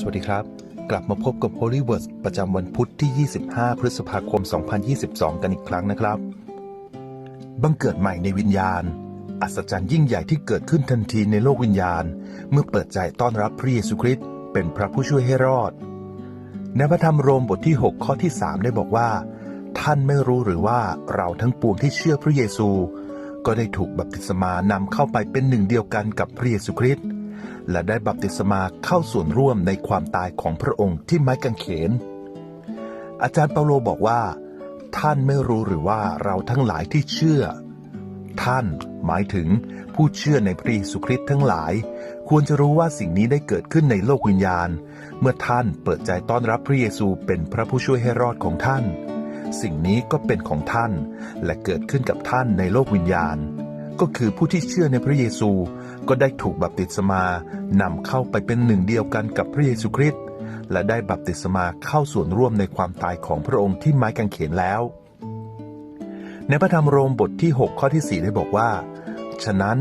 สวัสดีครับ กลับมาพบกับ Holy Words ประจำวันพุทธที่ 25 พฤษภาคม 2022 กันอีกครั้งนะครับ บังเกิดใหม่ในวิญญาณ อัศจรรย์ยิ่งใหญ่ที่เกิดขึ้นทันทีในโลกวิญญาณ เมื่อเปิดใจต้อนรับพระเยซูคริสต์เป็นพระผู้ช่วยให้รอด ในพระธรรมโรมบทที่ 6 ข้อที่ 3 ได้บอกว่า ท่านไม่รู้หรือว่าเราทั้งปวงที่เชื่อพระเยซู ก็ได้ถูกบัพติศมานำเข้าไปเป็นหนึ่งเดียวกันกับพระเยซูคริสต์ และได้บัพติศมาเข้าส่วนร่วมในความตายของพระองค์ที่ไม้กางเขน อาจารย์เปาโลบอกว่า ท่านไม่รู้หรือว่าเราทั้งหลายที่เชื่อ ท่านหมายถึงผู้เชื่อในพระเยซูคริสต์ทั้งหลาย ควรจะรู้ว่าสิ่งนี้ได้เกิดขึ้นในโลกวิญญาณ เมื่อท่านเปิดใจต้อนรับพระเยซูเป็นพระผู้ช่วยให้รอดของท่าน สิ่งนี้ก็เป็นของท่าน และเกิดขึ้นกับท่านในโลกวิญญาณ ก็คือผู้ที่เชื่อในพระเยซู ก็ได้ถูกบัพติศมานำเข้าไปเป็นหนึ่งเดียวกันกับพระเยซูคริสต์และได้บัพติศมาเข้าส่วนร่วมในความตายของพระองค์ที่ไม้กางเขนแล้ว ในพระธรรมโรมบทที่ 6 ข้อที่ 4 ได้บอกว่า ฉะนั้น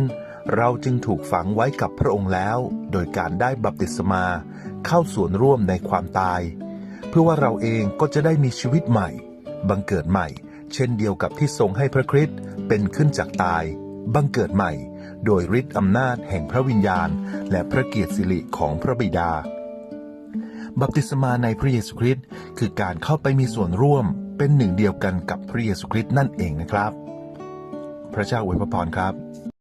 เราจึงถูกฝังไว้กับพระองค์แล้ว โดยการได้บัพติศมาเข้าส่วนร่วมในความตาย เพื่อว่าเราเองก็จะได้มีชีวิตใหม่ บังเกิดใหม่ เช่นเดียวกับที่ทรงให้พระคริสต์เป็นขึ้นจากตาย บังเกิดใหม่ โดยฤทธิ์อำนาจแห่งพระวิญญาณ และพระเกียรติสิริของพระบิดา บัพติศมาในพระเยซูคริสต์คือการเข้าไปมีส่วนร่วมเป็นหนึ่งเดียวกันกับพระเยซูคริสต์นั่นเองนะครับ พระเจ้าอวยพระพรครับ